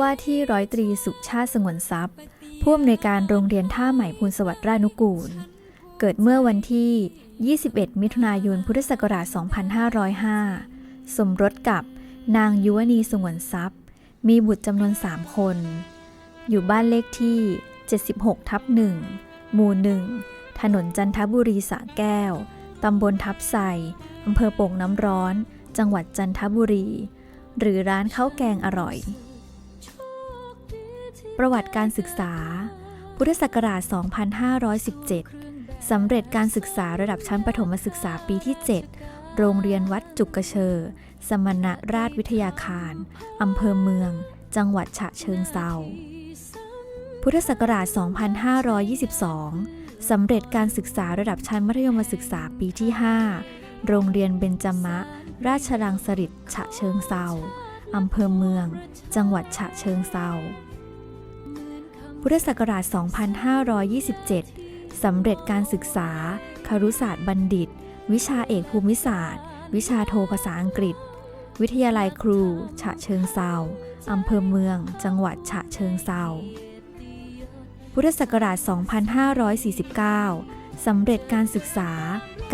ว่าที่ร้อยตรีสุชาติสงวนทรัพย์ ผู้อำนวยการโรงเรียนท่าใหม่ภูลสวัสดิ์ราชนุกูล เกิดเมื่อวันที่ 21 มิถุนายน พุทธศักราช 2505 สมรสกับนางยุวณีสงวนทรัพย์ มีบุตรจำนวน 3 คน อยู่บ้านเลขที่ 76 ทับ1หมู่ 1 ถนนจันทบุรีสะแก้ว ตำบลทับไส่อำเภอโป่งน้ำร้อน จังหวัดจันทบุรี หรือร้านข้าวแกงอร่อย ประวัติการศึกษา พุทธศักราช 2517 สำเร็จการศึกษาระดับชั้นประถมศึกษาปีที่ 7 โรงเรียนวัดจุกกระเชอ สมณราชวิทยาคาร อำเภอเมือง จังหวัดฉะเชิงเซา พุทธศักราช 2522 สำเร็จการศึกษาระดับชั้นมัธยมศึกษาปีที่ 5 โรงเรียนเบญจมะ ราชรังสฤษฉะเชิงเซาอำเภอเมือง จังหวัดฉะเชิงเซา พุทธศักราช 2527 สำเร็จการศึกษา ครุศาสตร์บัณฑิต วิชาเอกภูมิศาสตร์ วิชาโทภาษาอังกฤษ วิทยาลัยครู ฉะเชิงเซาอำเภอเมือง จังหวัดฉะเชิงเซาพุทธศักราช 2549 สำเร็จการศึกษา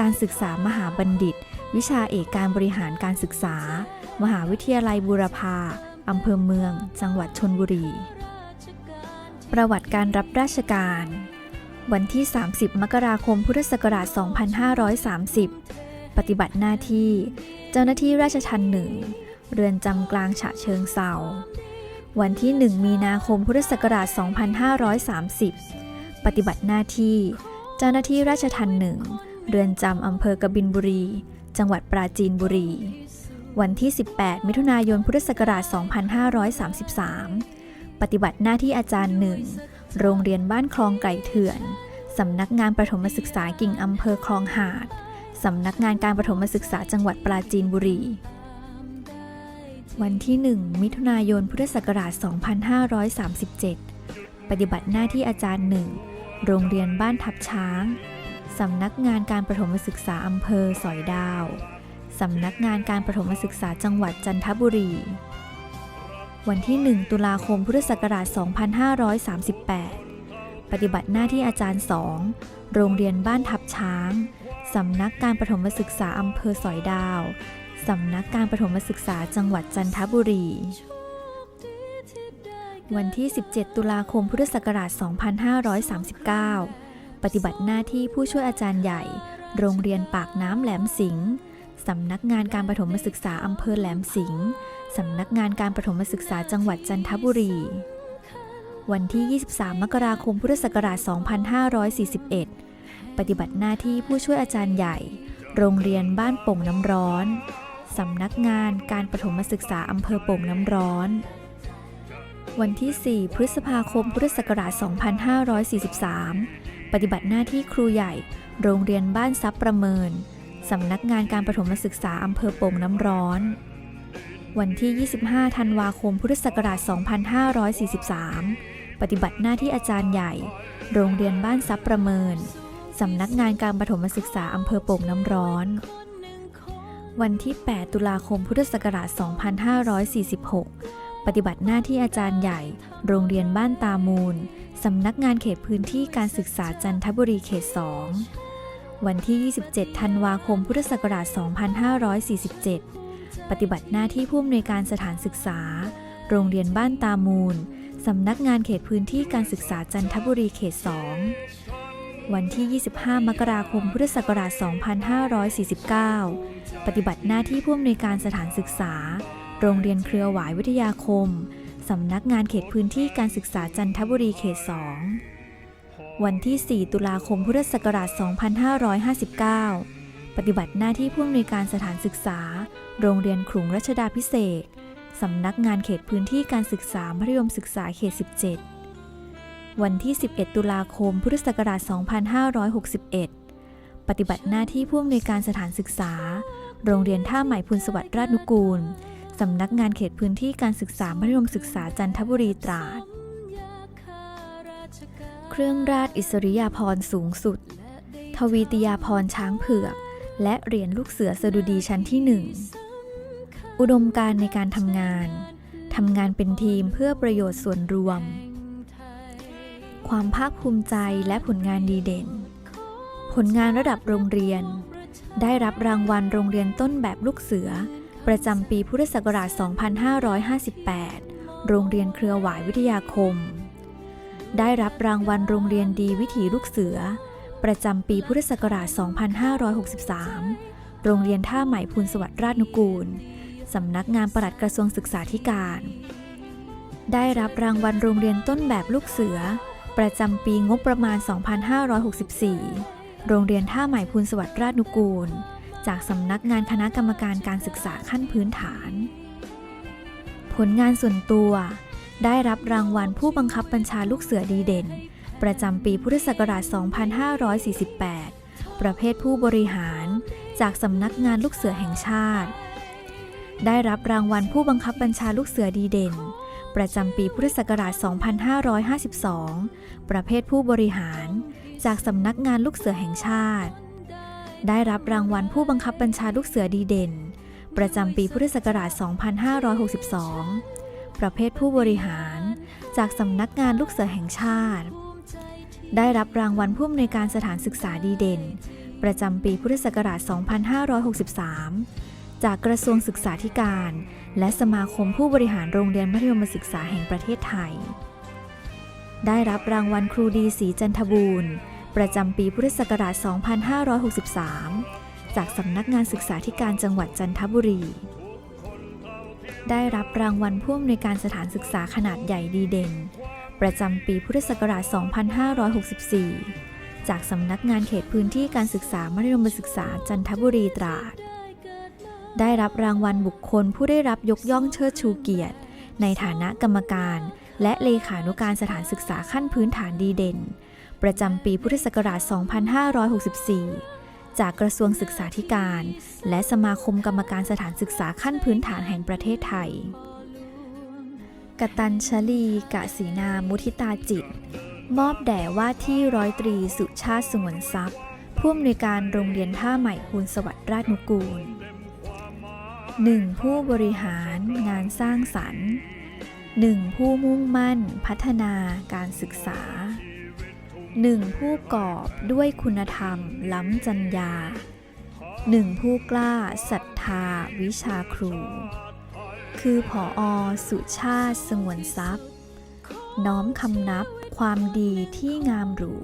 การศึกษามหาบัณฑิต วิชาเอกการบริหารการศึกษา มหาวิทยาลัยบูรพาอำเภอเมือง จังหวัดชนบุรี ประวัติการรับราชการ วันที่ 30 มกราคม พุทธศักราช 2530 ปฏิบัติหน้าที่ เจ้าหน้าที่ราชทัณฑ์หนึ่ง เรือนจำกลางฉะเชิงเซาวันที่ 1 มีนาคม พุทธศักราช 2530 ปฏิบัติหน้าที่ เจ้าหน้าที่ราชทัณฑ์หนึ่ง เรือนจำอำเภอกบินบุรี จังหวัดปราจีนบุรี วันที่ 18 มิถุนายน พุทธศักราช 2533 ปฏิบัติหน้าที่อาจารย์หนึ่ง โรงเรียนบ้านคลองไก่เถื่อน สำนักงานประถมศึกษากิ่งอำเภอคลองหาด สำนักงานการประถมศึกษาจังหวัดปราจีนบุรี วันที่ 1 มิถุนายนพุทธศักราช 2537 ปฏิบัติหน้าที่อาจารย์หนึ่ง โรงเรียนบ้านทับช้าง สำนักงานการประถมศึกษาอำเภอสอยดาว สำนักงานการประถมศึกษาจังหวัดจันทบุรี วันที่ 1 ตุลาคม พุทธศักราช 2538 ปฏิบัติหน้าที่อาจารย์สองโรงเรียนบ้านทับช้าง สำนักการประถมศึกษาอำเภอสอยดาวสสำนักการประถมศึกษาจังหวัดจันทบุรี วันที่ 17 ตุลาคม พุทธศักราช 2539 ปฏิบัติหน้าที่ผู้ช่วยอาจารย์ใหญ่ โรงเรียนปากน้ำแหลมสิงห์ สำนักงานการประถมศึกษาอำเภอแหลมสิงห์สำนักงานการประถมศึกษาจังหวัดจันทบุรี วันที่ 23 มกราคมพุทธศักราช 2541 ปฏิบัติหน้าที่ผู้ช่วยอาจารย์ใหญ่ โรงเรียนบ้านโป่งน้ำร้อน สำนักงานการประถมศึกษาอำเภอโป่งน้ำร้อน วันที่ 4 พฤษภาคมพุทธศักราช 2543 ปฏิบัติหน้าที่ครูใหญ่ โรงเรียนบ้านซับประเมิน สำนักงานการประถมศึกษาอำเภอโป่งน้ำร้อน วันที่ 25 ธันวาคม พุทธศักราช 2543 ปฏิบัติหน้าที่อาจารย์ใหญ่ โรงเรียนบ้านซับประเมิน สำนักงานการประถมศึกษาอำเภอโป่งน้ำร้อน วันที่ 8 ตุลาคม พุทธศักราช 2546 ปฏิบัติหน้าที่อาจารย์ใหญ่ โรงเรียนบ้านตามูล สำนักงานเขตพื้นที่การศึกษาจันทบุรีเขต 2 วันที่ 27 ธันวาคม พุทธศักราช 2547 ปฏิบัติหน้าที่ผู้อำนวยการสถานศึกษา โรงเรียนบ้านตามูล สำนักงานเขตพื้นที่การศึกษาจันทบุรีเขต 2 วันที่ 25 มกราคม พุทธศักราช 2549 ปฏิบัติหน้าที่ผู้อำนวยการสถานศึกษา โรงเรียนเครือหวายวิทยาคม สำนักงานเขตพื้นที่การศึกษาจันทบุรีเขต 2 วันที่ 4 ตุลาคมพุทธศักราช 2559 ปฏิบัติหน้าที่ผู้อำนวยการสถานศึกษา โรงเรียนขลุงรัชดาพิเศษ สำนักงานเขตพื้นที่การศึกษามัธยมศึกษาเขต 17 วันที่ 11 ตุลาคมพุทธศักราช 2561 ปฏิบัติหน้าที่ผู้อำนวยการสถานศึกษา โรงเรียนท่าใหม่พุนสวัสดิ์ราชนุกูล สำนักงานเขตพื้นที่การศึกษามัธยมศึกษาจันทบุรีตราด เครื่องราชอิสริยาภรณ์สูงสุด ทวีติยาภรณ์ช้างเผือก และเหรียญลูกเสือสดุดีชั้นที่หนึ่ง อุดมการในการทำงาน ทำงานเป็นทีมเพื่อประโยชน์ส่วนรวม ความภาคภูมิใจและผลงานดีเด่น ผลงานระดับโรงเรียน ได้รับรางวัลโรงเรียนต้นแบบลูกเสือ ประจำปีพุทธศักราช 2558 โรงเรียนเครือหวายวิทยาคม ได้รับรางวัลโรงเรียนดีวิถีลูกเสือ ประจำปีพุทธศักราช 2563 โรงเรียนท่าใหม่พูนสวัสดิ์ราชนุกูล สำนักงานปลัดกระทรวงศึกษาธิการ ได้รับรางวัลโรงเรียนต้นแบบลูกเสือ ประจำปีงบประมาณ 2564 โรงเรียนท่าใหม่พูนสวัสดิ์ราชนุกูล จากสำนักงานคณะกรรมการการศึกษาขั้นพื้นฐาน ผลงานส่วนตัว ได้รับรางวัลผู้บังคับบัญชาลูกเสือดีเด่น ประจำปีพุทธศักราช 2548 ประเภทผู้บริหาร จากสำนักงานลูกเสือแห่งชาติ ได้รับรางวัลผู้บังคับบัญชาลูกเสือดีเด่น ประจำปีพุทธศักราช 2552 ประเภทผู้บริหาร จากสำนักงานลูกเสือแห่งชาติ ได้รับรางวัลผู้บังคับบัญชาลูกเสือดีเด่น ประจำปีพุทธศักราช 2562 ประเภทผู้บริหาร จากสำนักงานลูกเสือแห่งชาติ ได้รับรางวัลผู้อำนวยการสถานศึกษาดีเด่น ประจำปีพุทธศักราช 2563 จากกระทรวงศึกษาธิการ และสมาคมผู้บริหารโรงเรียนมัธยมศึกษาแห่งประเทศไทย ได้รับรางวัลครูดีศรีจันทบูรณ์ประจำปีพุทธศักราช 2563 จากสำนักงานศึกษาธิการจังหวัดจันทบุรี ได้รับรางวัลผู้อำนวยการสถานศึกษาขนาดใหญ่ดีเด่น ประจำปีพุทธศักราช 2564 จากสำนักงานเขตพื้นที่การศึกษามัธยมศึกษาจันทบุรีตราด ได้รับรางวัลบุคคลผู้ได้รับยกย่องเชิดชูเกียรติ ในฐานะกรรมการ และเลขานุการสถานศึกษาขั้นพื้นฐานดีเด่น ประจำปีพุทธศักราช 2564 จากกระทรวงศึกษาธิการ และสมาคมกรรมการสถานศึกษาขั้นพื้นฐานแห่งประเทศไทย กตัญชลีกะสีนามุทิตาจิต มอบแด่ว่าที่ร้อยตรีสุชาติสงวนทรัพย์ ผู้อำนวยการโรงเรียนท่าใหม่ภูลสวัสดิ์ราชนุกูล 1. ผู้บริหารงานสร้างสรรค์ 1. ผู้มุ่งมั่น พัฒนาการศึกษา 1. ผู้กอบด้วยคุณธรรมล้ำจัญญาหนึ่งผู้กล้าศรัทธาวิชาครู คือผออสุชาติสงวนทรัพย์ น้อมคำนับความดีที่งามหรู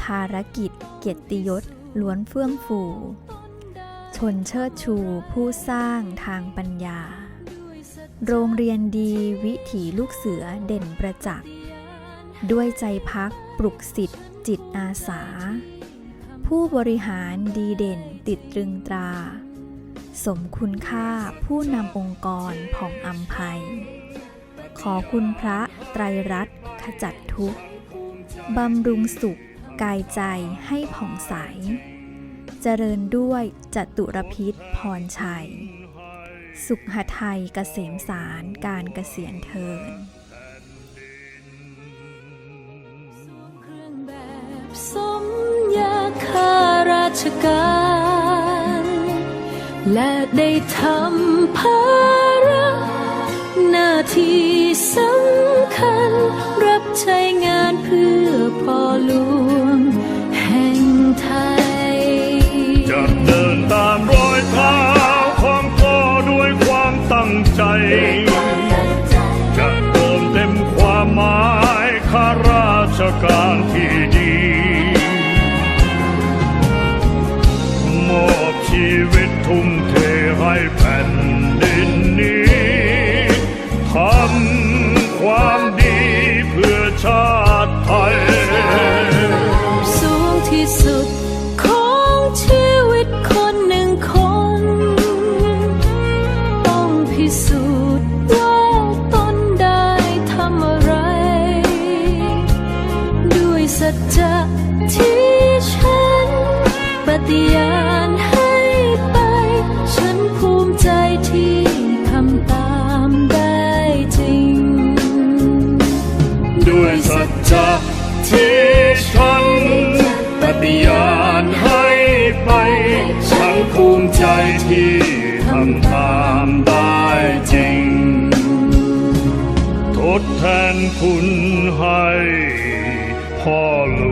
ภารกิจเกียรติยศล้วนเฟื่องฟู ชนเชิดชูผู้สร้างทางปัญญา โรงเรียนดีวิถีลูกเสือเด่นประจักษ์ ด้วยใจพักปลุกสิทธิ์จิตอาสา ผู้บริหารดีเด่นติดตรึงตรา สมคุณค่าผู้นำองค์กรผ่องอัมภัย ขอคุณพระไตรรัตน์ขจัดทุกข์บำรุงสุขกายใจให้ผ่องใส เจริญด้วยจตุรพิษพรชัย สุขหทัยเกษมสารการเกษียณเทิน ชการ และได้ทำภาระหน้าที่สำคัญ รับใช้งานเพื่อพ่อหลวงแห่งไทยจะเดินตามรอย คุณให้พ่อหลว